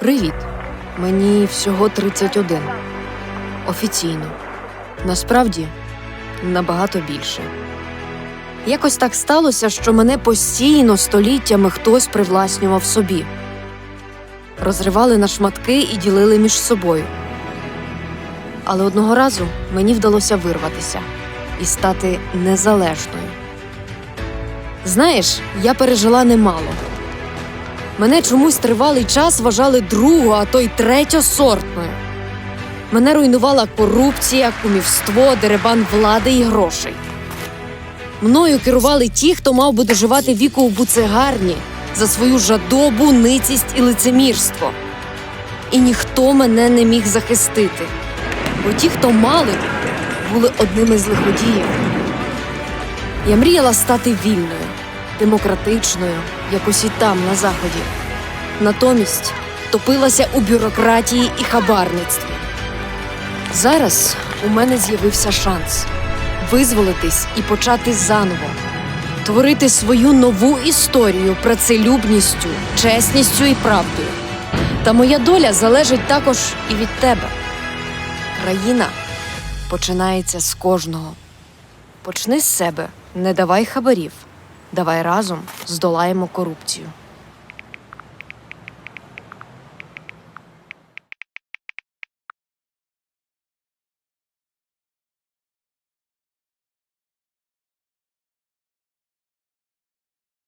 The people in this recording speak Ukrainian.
Привіт. Мені всього 31. Офіційно. Насправді набагато більше. Якось так сталося, що мене постійно століттями хтось привласнював собі. Розривали на шматки і ділили між собою. Але одного разу мені вдалося вирватися і стати незалежною. Знаєш, я пережила немало. Мене чомусь тривалий час вважали другу, а то й третьосортною. Мене руйнувала корупція, кумівство, деребан влади і грошей. Мною керували ті, хто мав би доживати віку у буцегарні за свою жадобу, ницість і лицемірство. І ніхто мене не міг захистити, бо ті, хто мали, були одними з лиходіїв. Я мріяла стати вільною, демократичною, як усі там, на заході. Натомість топилася у бюрократії і хабарництві. Зараз у мене з'явився шанс визволитись і почати заново, творити свою нову історію працелюбністю, чесністю і правдою. Та моя доля залежить також і від тебе. Країна починається з кожного. Почни з себе, не давай хабарів. Давай разом здолаємо корупцію.